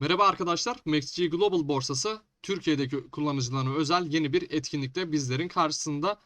Merhaba arkadaşlar, MaxG Global borsası Türkiye'deki kullanıcılarına özel yeni bir etkinlikle bizlerin karşısında.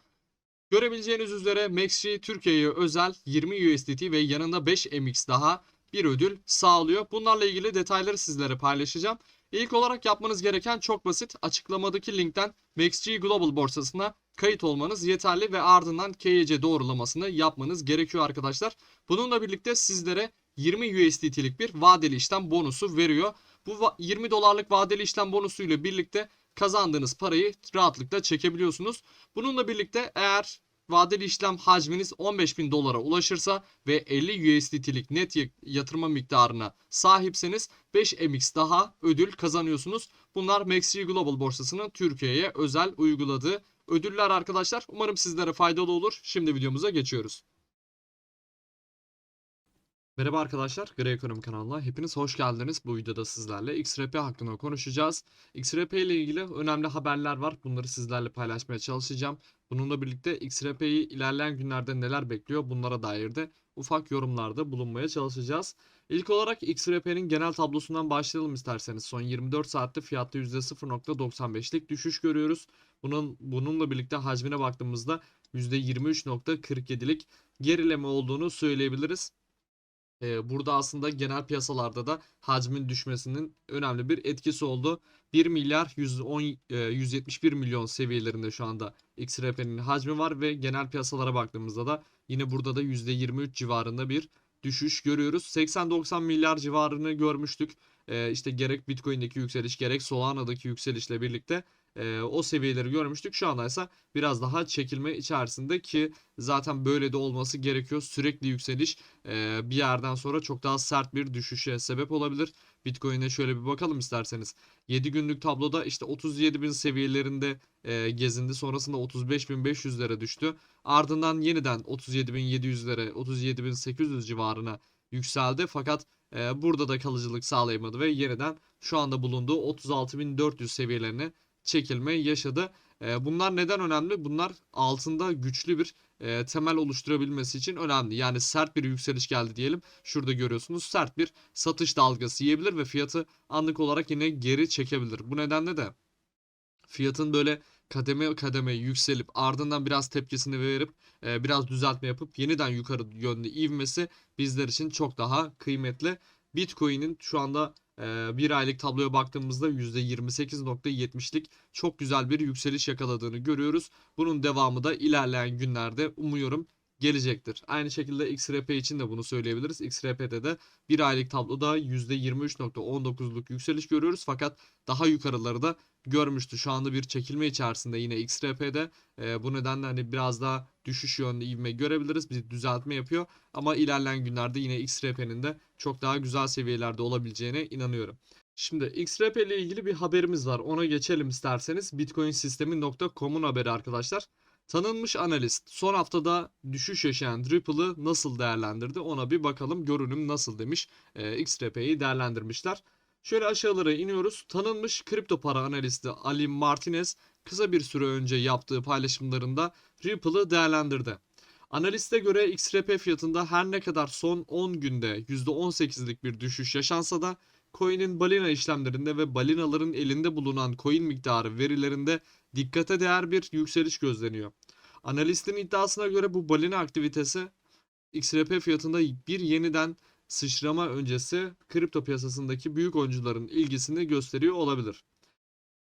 Görebileceğiniz üzere MaxG Türkiye'ye özel 20 USDT ve yanında 5 MX daha bir ödül sağlıyor. Bunlarla ilgili detayları sizlere paylaşacağım. İlk olarak yapmanız gereken çok basit. Açıklamadaki linkten MaxG Global borsasına kayıt olmanız yeterli ve ardından KYC doğrulamasını yapmanız gerekiyor arkadaşlar. Bununla birlikte sizlere 20 USDT'lik bir vadeli işlem bonusu veriyor. Bu va- 20 dolarlık vadeli işlem bonusu ile birlikte kazandığınız parayı rahatlıkla çekebiliyorsunuz. Bununla birlikte eğer vadeli işlem hacminiz 15.000 dolara ulaşırsa ve 50 USDT'lik net yatırma miktarına sahipseniz 5 MX daha ödül kazanıyorsunuz. Bunlar MaxG Global borsasının Türkiye'ye özel uyguladığı ödüller arkadaşlar. Umarım sizlere faydalı olur. Şimdi videomuza geçiyoruz. Merhaba arkadaşlar, Grey Ekonomi kanalına hepiniz hoş geldiniz. Bu videoda sizlerle XRP hakkında konuşacağız. XRP ile ilgili önemli haberler var. Bunları sizlerle paylaşmaya çalışacağım. Bununla birlikte XRP'yi ilerleyen günlerde neler bekliyor bunlara dair de ufak yorumlarda bulunmaya çalışacağız. İlk olarak XRP'nin genel tablosundan başlayalım isterseniz. Son 24 saatte fiyatta %0.95'lik düşüş görüyoruz. Bunun bununla birlikte hacmine baktığımızda %23.47'lik gerileme olduğunu söyleyebiliriz. Ee, burada aslında genel piyasalarda da hacmin düşmesinin önemli bir etkisi oldu. 1 milyar 110 e, 171 milyon seviyelerinde şu anda XRP'nin hacmi var ve genel piyasalara baktığımızda da yine burada da %23 civarında bir düşüş görüyoruz. 80-90 milyar civarını görmüştük. Ee, işte gerek Bitcoin'deki yükseliş gerek Solana'daki yükselişle birlikte e, o seviyeleri görmüştük. Şu anda ise biraz daha çekilme içerisinde ki zaten böyle de olması gerekiyor. Sürekli yükseliş e, bir yerden sonra çok daha sert bir düşüşe sebep olabilir. Bitcoin'e şöyle bir bakalım isterseniz. 7 günlük tabloda işte 37.000 seviyelerinde e, gezindi. Sonrasında 35.500'lere düştü. Ardından yeniden 37.700'lere 37.800 civarına yükseldi. Fakat e, burada da kalıcılık sağlayamadı ve yeniden şu anda bulunduğu 36.400 seviyelerine çekilme yaşadı. E, bunlar neden önemli? Bunlar altında güçlü bir e, temel oluşturabilmesi için önemli. Yani sert bir yükseliş geldi diyelim. Şurada görüyorsunuz sert bir satış dalgası yiyebilir ve fiyatı anlık olarak yine geri çekebilir. Bu nedenle de fiyatın böyle kademe kademe yükselip ardından biraz tepkisini verip e, biraz düzeltme yapıp yeniden yukarı yönlü ivmesi bizler için çok daha kıymetli. Bitcoin'in şu anda bir aylık tabloya baktığımızda %28.70'lik çok güzel bir yükseliş yakaladığını görüyoruz. Bunun devamı da ilerleyen günlerde umuyorum gelecektir. Aynı şekilde XRP için de bunu söyleyebiliriz. XRP'de de bir aylık tabloda %23.19'luk yükseliş görüyoruz fakat daha yukarıları da görmüştü. Şu anda bir çekilme içerisinde yine XRP'de. E, bu nedenle hani biraz daha düşüş yönlü ivme görebiliriz. Bir düzeltme yapıyor ama ilerleyen günlerde yine XRP'nin de çok daha güzel seviyelerde olabileceğine inanıyorum. Şimdi XRP ile ilgili bir haberimiz var. Ona geçelim isterseniz. Bitcoinsistemi.com'un haberi arkadaşlar. Tanınmış analist son haftada düşüş yaşayan Ripple'ı nasıl değerlendirdi ona bir bakalım görünüm nasıl demiş. E, XRP'yi değerlendirmişler. Şöyle aşağılara iniyoruz. Tanınmış kripto para analisti Ali Martinez kısa bir süre önce yaptığı paylaşımlarında Ripple'ı değerlendirdi. Analiste göre XRP fiyatında her ne kadar son 10 günde %18'lik bir düşüş yaşansa da coin'in balina işlemlerinde ve balinaların elinde bulunan coin miktarı verilerinde dikkate değer bir yükseliş gözleniyor. Analistin iddiasına göre bu balina aktivitesi XRP fiyatında bir yeniden sıçrama öncesi kripto piyasasındaki büyük oyuncuların ilgisini gösteriyor olabilir.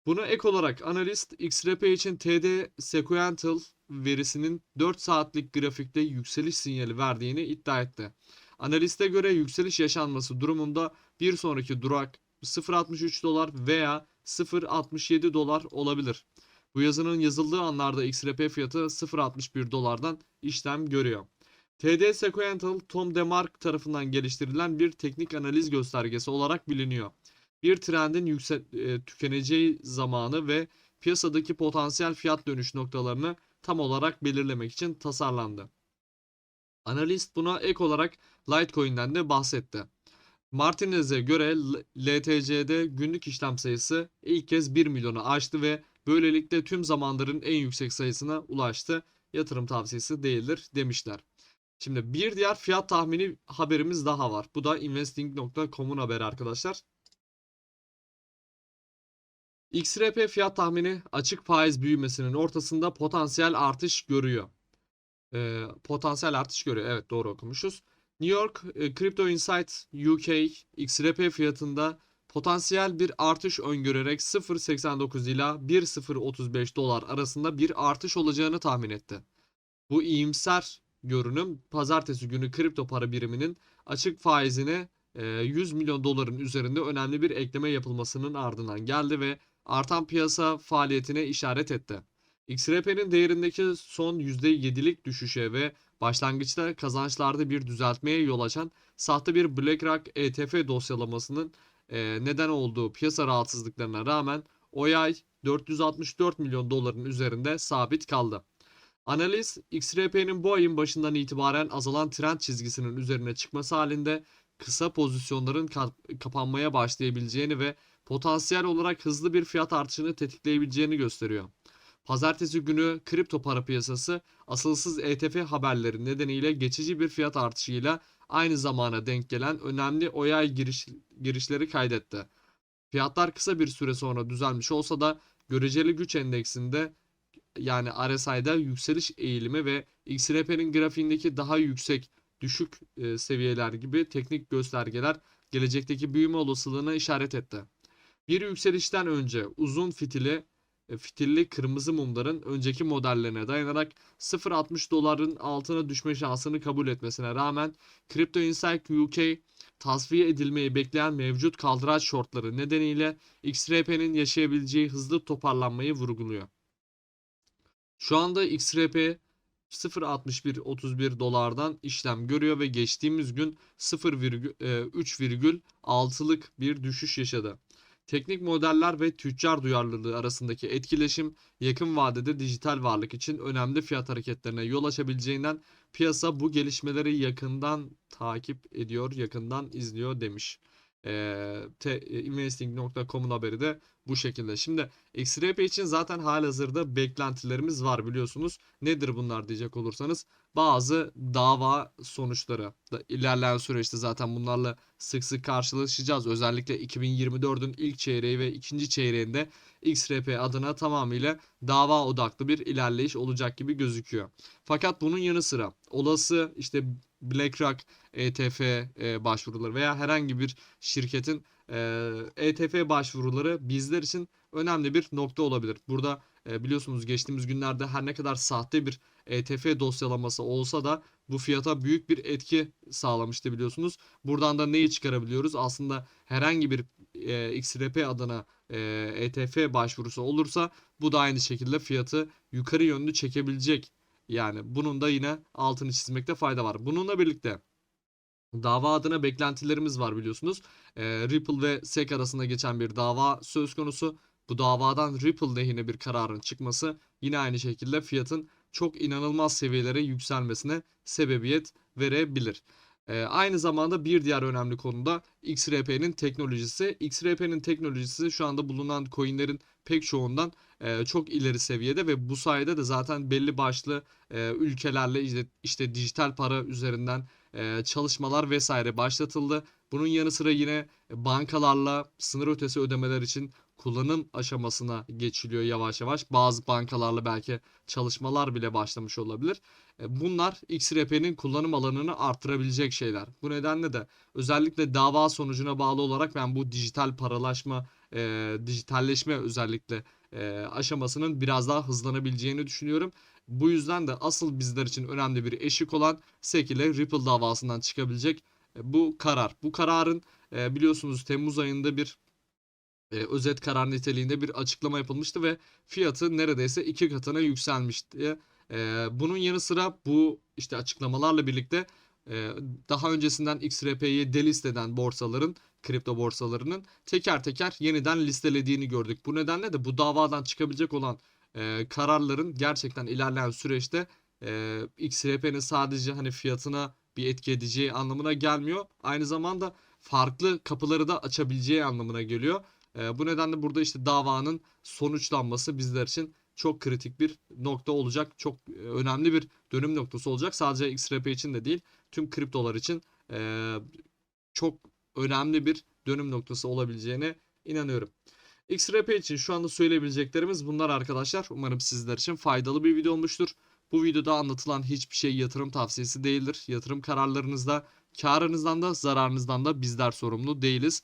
Buna ek olarak analist XRP için TD Sequential verisinin 4 saatlik grafikte yükseliş sinyali verdiğini iddia etti. Analiste göre yükseliş yaşanması durumunda bir sonraki durak 0.63 dolar veya 0.67 dolar olabilir. Bu yazının yazıldığı anlarda XRP fiyatı 0.61 dolardan işlem görüyor. TD Sequential Tom DeMark tarafından geliştirilen bir teknik analiz göstergesi olarak biliniyor. Bir trendin yüksel, e, tükeneceği zamanı ve piyasadaki potansiyel fiyat dönüş noktalarını tam olarak belirlemek için tasarlandı. Analist buna ek olarak Litecoin'den de bahsetti. Martinez'e göre LTC'de günlük işlem sayısı ilk kez 1 milyonu aştı ve böylelikle tüm zamanların en yüksek sayısına ulaştı. Yatırım tavsiyesi değildir demişler. Şimdi bir diğer fiyat tahmini haberimiz daha var. Bu da investing.com'un haberi arkadaşlar. XRP fiyat tahmini açık faiz büyümesinin ortasında potansiyel artış görüyor. Ee, potansiyel artış görüyor. Evet doğru okumuşuz. New York e, Crypto Insight UK XRP fiyatında potansiyel bir artış öngörerek 0.89 ila 1.035 dolar arasında bir artış olacağını tahmin etti. Bu iyimser görünüm pazartesi günü kripto para biriminin açık faizine e, 100 milyon doların üzerinde önemli bir ekleme yapılmasının ardından geldi ve artan piyasa faaliyetine işaret etti. XRP'nin değerindeki son %7'lik düşüşe ve başlangıçta kazançlarda bir düzeltmeye yol açan sahte bir BlackRock ETF dosyalamasının e, neden olduğu piyasa rahatsızlıklarına rağmen o ay 464 milyon doların üzerinde sabit kaldı. Analiz XRP'nin bu ayın başından itibaren azalan trend çizgisinin üzerine çıkması halinde kısa pozisyonların ka- kapanmaya başlayabileceğini ve potansiyel olarak hızlı bir fiyat artışını tetikleyebileceğini gösteriyor. Pazartesi günü kripto para piyasası asılsız ETF haberleri nedeniyle geçici bir fiyat artışıyla aynı zamana denk gelen önemli oyay giriş, girişleri kaydetti. Fiyatlar kısa bir süre sonra düzelmiş olsa da göreceli güç endeksinde yani RSI'da yükseliş eğilimi ve XRP'nin grafiğindeki daha yüksek düşük e, seviyeler gibi teknik göstergeler gelecekteki büyüme olasılığına işaret etti. Bir yükselişten önce uzun fitili fitilli kırmızı mumların önceki modellerine dayanarak 0.60 doların altına düşme şansını kabul etmesine rağmen Crypto Insight UK tasfiye edilmeyi bekleyen mevcut kaldıraç shortları nedeniyle XRP'nin yaşayabileceği hızlı toparlanmayı vurguluyor. Şu anda XRP 0.6131 dolardan işlem görüyor ve geçtiğimiz gün 0,3,6'lık bir düşüş yaşadı. Teknik modeller ve tüccar duyarlılığı arasındaki etkileşim yakın vadede dijital varlık için önemli fiyat hareketlerine yol açabileceğinden piyasa bu gelişmeleri yakından takip ediyor, yakından izliyor demiş. Ee, te- investing.com'un haberi de bu şekilde. Şimdi XRP için zaten halihazırda beklentilerimiz var biliyorsunuz. Nedir bunlar diyecek olursanız bazı dava sonuçları ilerleyen süreçte zaten bunlarla sık sık karşılaşacağız. Özellikle 2024'ün ilk çeyreği ve ikinci çeyreğinde XRP adına tamamıyla dava odaklı bir ilerleyiş olacak gibi gözüküyor. Fakat bunun yanı sıra olası işte BlackRock ETF e, başvuruları veya herhangi bir şirketin e, ETF başvuruları bizler için önemli bir nokta olabilir. Burada e, biliyorsunuz geçtiğimiz günlerde her ne kadar sahte bir ETF dosyalaması olsa da bu fiyata büyük bir etki sağlamıştı biliyorsunuz. Buradan da neyi çıkarabiliyoruz? Aslında herhangi bir e, XRP adına e, ETF başvurusu olursa bu da aynı şekilde fiyatı yukarı yönlü çekebilecek. Yani bunun da yine altını çizmekte fayda var. Bununla birlikte dava adına beklentilerimiz var biliyorsunuz. E, Ripple ve SEC arasında geçen bir dava söz konusu. Bu davadan Ripple lehine bir kararın çıkması yine aynı şekilde fiyatın çok inanılmaz seviyelere yükselmesine sebebiyet verebilir. Ee, aynı zamanda bir diğer önemli konu da XRP'nin teknolojisi. XRP'nin teknolojisi şu anda bulunan coinlerin pek çoğundan e, çok ileri seviyede ve bu sayede de zaten belli başlı e, ülkelerle işte, işte dijital para üzerinden e, çalışmalar vesaire başlatıldı. Bunun yanı sıra yine bankalarla sınır ötesi ödemeler için kullanım aşamasına geçiliyor yavaş yavaş. Bazı bankalarla belki çalışmalar bile başlamış olabilir. E, Bunlar XRP'nin kullanım alanını arttırabilecek şeyler. Bu nedenle de özellikle dava sonucuna bağlı olarak ben bu dijital paralaşma, e, dijitalleşme özellikle e, aşamasının biraz daha hızlanabileceğini düşünüyorum. Bu yüzden de asıl bizler için önemli bir eşik olan SEC ile Ripple davasından çıkabilecek e, bu karar. Bu kararın e, biliyorsunuz Temmuz ayında bir e, özet karar niteliğinde bir açıklama yapılmıştı ve fiyatı neredeyse iki katına yükselmişti. E, bunun yanı sıra bu işte açıklamalarla birlikte e, daha öncesinden XRP'yi delist eden borsaların, kripto borsalarının teker teker yeniden listelediğini gördük. Bu nedenle de bu davadan çıkabilecek olan e, kararların gerçekten ilerleyen süreçte e, XRP'nin sadece hani fiyatına bir etki edeceği anlamına gelmiyor. Aynı zamanda farklı kapıları da açabileceği anlamına geliyor. E, bu nedenle burada işte davanın sonuçlanması bizler için çok kritik bir nokta olacak. Çok e, önemli bir dönüm noktası olacak. Sadece XRP için de değil tüm kriptolar için e, çok önemli bir dönüm noktası olabileceğine inanıyorum. XRP için şu anda söyleyebileceklerimiz bunlar arkadaşlar. Umarım sizler için faydalı bir video olmuştur. Bu videoda anlatılan hiçbir şey yatırım tavsiyesi değildir. Yatırım kararlarınızda karınızdan da zararınızdan da bizler sorumlu değiliz.